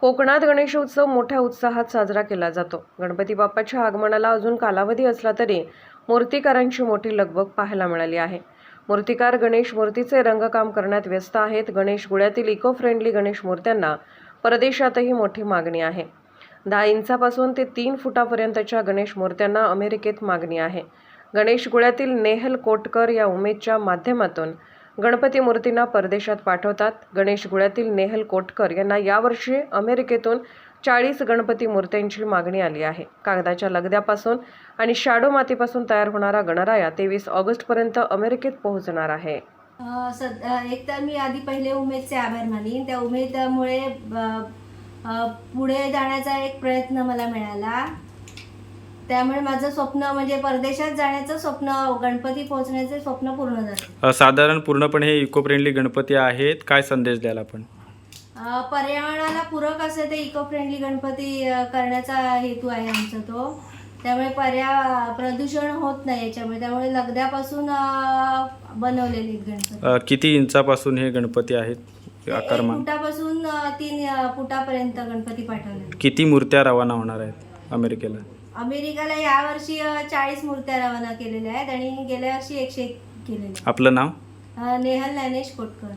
कोकणात गणेशोत्सव मोठ्या उत्साहात साजरा केला जातो. गणपती बाप्पाच्या आगमनाला अजून कालावधी असला तरी मूर्तिकारांची मोठी लगबग पाहायला मिळाली आहे. मूर्तिकार गणेश मूर्तीचे रंगकाम करण्यात व्यस्त आहेत. गणेश गुळ्यातील इको फ्रेंडली गणेश मूर्त्यांना परदेशातही मोठी मागणी आहे. दहा इंचापासून ते तीन फुटापर्यंतच्या गणेश मूर्त्यांना अमेरिकेत मागणी आहे. गणेश गुळ्यातील नेहल कोटकर या उमेदच्या माध्यमातून गणपती मूर्तींना परदेशात पाठवतात. गणेश गुळ्यातील नेहल कोटकर यांना यावर्षी अमेरिकेतून चाळीस गणपती मूर्त्यांची मागणी आली आहे. कागदाच्या लगद्यापासून आणि शाडो मातीपासून तयार होणारा गणराया तेवीस ऑगस्टपर्यंत अमेरिकेत पोहोचणार आहे. सद एक तर मी आधी पहिले उमेदचे आभार मानीन त्या उमेदमुळे पुढे जाण्याचा एक प्रयत्न मला मिळाला. त्यामुळे माझं स्वप्न म्हणजे परदेशात जाण्याचं स्वप्न गणपती पोहोचण्याचे स्वप्न पूर्ण झालं. अ, साधारण पूर्णपणे हे इको फ्रेंडली गणपती आहेत. काय संदेश द्याल आपण? अ, पर्यावरणाला पूरक असे ते इको फ्रेंडली गणपती अ, करण्याचा हेतू आहे आमचा तो. त्यामुळे पर्या प्रदूषण होत नाही याच्यामुळे. त्यामुळे लगद्यापासून अ, बनवलेले आहेत गणपती. अ, किती इंचापासून हे गणपती आहेत? एक आकारमान? फुटापासून अ, तीन अ, फुटापर्यंत गणपती पाठवले किती मूर्त्या रवाना होणार आहेत अमेरिकेला? अमेरिकाला यावर्षी चाळीस मूर्त्या रवाना केलेल्या आहेत आणि गेल्या वर्षी एकशे एक केलेल्या आपलं नाव. अ, नेहल ज्ञानेश कोटकर